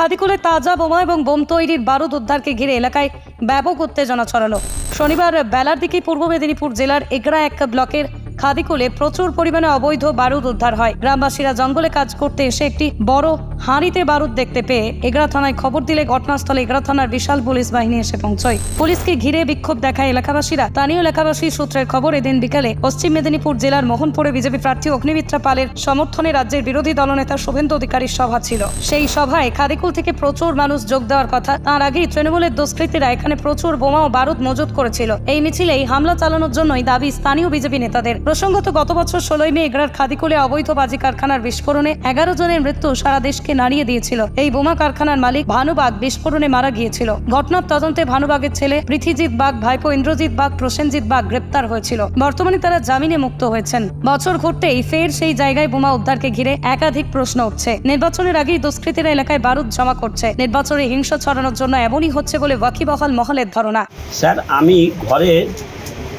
খাদিকুলে তাজা বোমা এবং বোম তৈরির বারুদ উদ্ধারকে ঘিরে এলাকায় ব্যাপক উত্তেজনা ছড়ালো। শনিবার বেলার দিকে পূর্ব মেদিনীপুর জেলার এগরা এক ব্লকের খাদিকুলে প্রচুর পরিমাণে অবৈধ বারুদ উদ্ধার হয়। গ্রামবাসীরা জঙ্গলে কাজ করতে এসে একটি বড় হাঁড়িতে বারুদ দেখতে পেয়ে এগরা থানায় খবর দিলে ঘটনাস্থলে এগরা থানার বিশাল পুলিশ বাহিনী এসে পৌঁছয়। পুলিশকে ঘিরে বিক্ষোভ দেখায় এলাকাবাসীরা। স্থানীয় এলাকাবাসী সূত্রের খবর, এদিন বিকালে পশ্চিম মেদিনীপুর জেলার মোহনপুরে বিজেপি প্রার্থী অগ্নিমিত্রা পালের সমর্থনে রাজ্যের বিরোধী দলনেতা শুভেন্দু অধিকারীর সভা ছিল। সেই সভায় খাদিকুল থেকে প্রচুর মানুষ যোগ দেওয়ার কথা, তার আগেই তৃণমূলের দুষ্কৃতীরা এখানে প্রচুর বোমা ও বারুদ মজুত করেছিল। এই মিছিলেই হামলা চালানোর জন্যই দাবি স্থানীয় বিজেপি নেতাদের। প্রসঙ্গত, গত বছর ষোলোই মে এগরার খাদিকুলে অবৈধ বাজি কারখানার বিস্ফোরণে এগারো জনের মৃত্যু সারা দেশকে নাড়িয়ে দিয়েছিল। এই বোমা কারখানার মালিক ভানুবাগ বিস্ফোরণে মারা গিয়েছিল। ঘটনার তদন্তে ভানুবাগের ছেলে পৃথিজিৎ বাগ, ভাইপো ইন্দ্রজিৎ বাগ, প্রসেনজিৎ বাগ গ্রেপ্তার হয়েছিল। বর্তমানে তারা জামিনে মুক্ত হয়েছেন। বছর ঘুরতেই ফের সেই জায়গায় বোমা উদ্ধারকে ঘিরে একাধিক প্রশ্ন উঠছে। নির্বাচনের আগেই দুষ্কৃতীরা এলাকায় বারুদ জমা করছে। নির্বাচনে হিংসা ছড়ানোর জন্য এমনই হচ্ছে বলে ওয়াকিবহাল মহলের ধারণা। স্যার, আমি ঘরে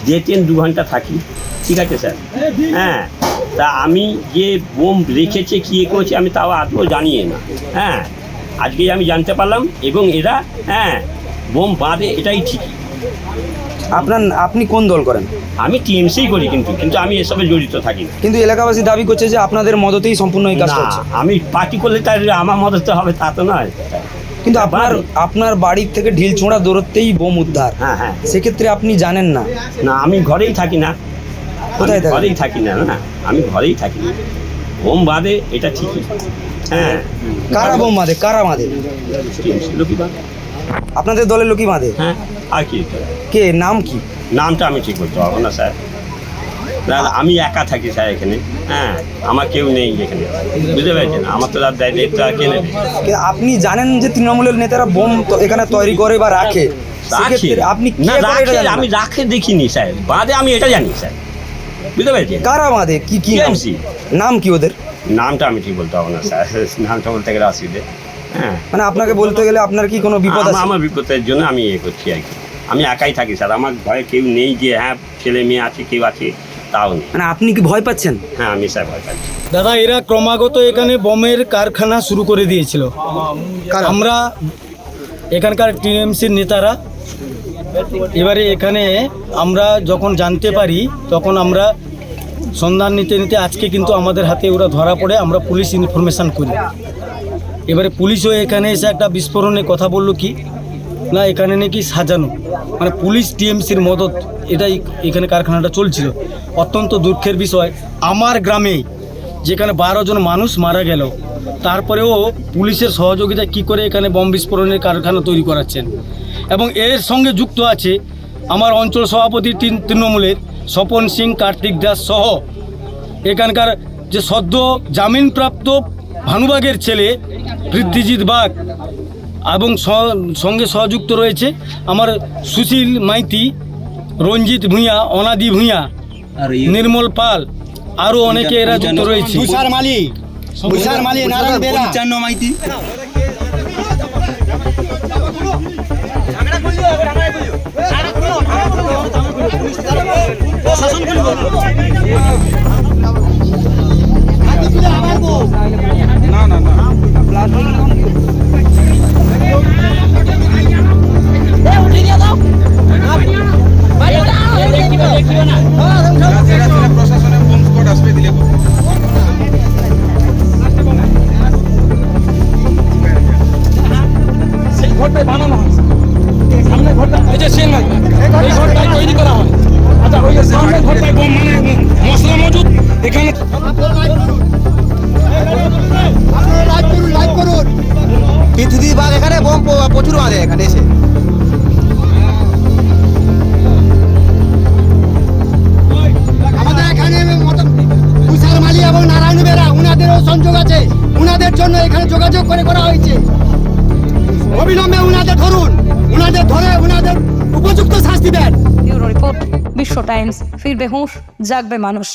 যে ট্রেন দু ঘণ্টা থাকি। ঠিক আছে, স্যার। হ্যাঁ তা আমি যে বোম রেখেছে কী এ করেছে আমি তাও আদৌ জানিয়ে না। হ্যাঁ আজকেই আমি জানতে পারলাম এবং এরা হ্যাঁ বোম বাঁধে এটাই ঠিক। আপনার আপনি কোন দল করেন? আমি টিএমসি করি কিন্তু কিন্তু আমি এসবে জড়িত থাকি না। কিন্তু এলাকাবাসী দাবি করছে যে আপনাদের মদতেই সম্পূর্ণ এই কাজটা না, হচ্ছে। আমি পার্টি করলে তার আমার মদত হবে তা তো নয়। কিন্তু আপনার আপনার বাড়ির থেকে ঢিল ছোঁড়া দূরত্বেই বোম উদ্ধার। হ্যাঁ হ্যাঁ। সেক্ষেত্রে আপনি জানেন না। না আমি ঘরেই থাকি না। কোথায় ঘরেই থাকি না না আমি ঘরেই থাকি। না বোম বাঁধে এটা ঠিকই। হ্যাঁ। কারা বোম বাঁধে? কারা বাঁধে? লোকই বাঁধে। আপনাদের দলের লোকই বাঁধে? হ্যাঁ আর কি? কে? নাম কি? নামটা আমি ঠিক বলতে পারব না স্যার। না আমি একা থাকি স্যার এখানে। হ্যাঁ আমার কেউ নেই এখানে। বুঝতে পেরেছেন? আমার তো আর দায়- আর কে নেবে? আপনি জানেন যে তৃণমূলের নেতারা বোম তো এখানে তৈরি করে বা রাখে? আপনি আমি রাখে দেখিনি স্যার। বাদে আমি এটা জানি স্যার। বুঝতে পেরেছেন? কারা বাঁধে কি কি নাম? নাম কি ওদের? নামটা আমি ঠিক বলতে পারব না স্যার। নামটা বলতে গেলে অসুবিধে। হ্যাঁ। মানে আপনাকে বলতে গেলে আপনার কি কোনো বিপদ আমার- আছে? আমার বিপদের জন্য আমি ইয়ে করছি আর কি। আমি একাই থাকি স্যার। আমার ঘরে কেউ নেই যে হ্যাঁ ছেলে মেয়ে আছে কেউ আছে তাও নেই। মানে আপনি কি ভয় পাচ্ছেন? হ্যাঁ আমি স্যার ভয় পাচ্ছি। দাদা এরা ক্রমাগত এখানে বোমের কারখানা শুরু করে দিয়েছিল। আমরা এখানকার টিএমসির নেতারা এবারে এখানে আমরা যখন জানতে পারি, তখন আমরা সন্ধান নিতে নিতে আজকে কিন্তু আমাদের হাতে ওরা ধরা পড়ে, আমরা পুলিশ ইনফরমেশান করি। এবারে পুলিশও এখানে এসে একটা বিস্ফোরণে কথা বলল কি? না, এখানে নাকি সাজানো। মানে পুলিশ টিএমসির মদত, এটাই এখানে কারখানাটা চলছিল। অত্যন্ত দুঃখের বিষয়। আমার গ্রামে যেখানে বারো জন মানুষ মারা গেল, তারপরেও পুলিশের সহযোগিতা কি করে এখানে বম বিস্ফোরণের কারখানা তৈরি করাচ্ছেন? এবং এর সঙ্গে যুক্ত আছে আমার অঞ্চল সভাপতি তিন- তৃণমূলের স্বপন সিং কার্তিক দাস সহ। এখানকার যে সদ্য জামিনপ্রাপ্ত ভানুবাগের ছেলে পৃথ্বীজিৎ বাগ এবং সঙ্গে সহযুক্ত রয়েছে আমার সুশীল মাইতি রঞ্জিত ভূঁইয়া অনাদি ভূঁইয়া নির্মল পাল আরও অনেকে এরা যুক্ত রয়েছে। মালি মালি নারায়ণ বেলা এই এখানে পৃথিবী বাঘ এখানে বোম প্রচুর বাঁধে এখানে এসে। আমাদের এখানে তুষার মালি এবং নারায়ণ বেরা উনাদেরও সংযোগ আছে। উনাদের জন্য এখানে যোগাযোগ করে করা হয়েছে। অবিলম্বে উনাদের ধরুন উনাদের ধরে উনাদের উপযুক্ত শাস্তি দেন। ব্যুরো রিপোর্ট বিশ্ব টাইমস ফিরবে হুঁশ জাগবে মানুষ।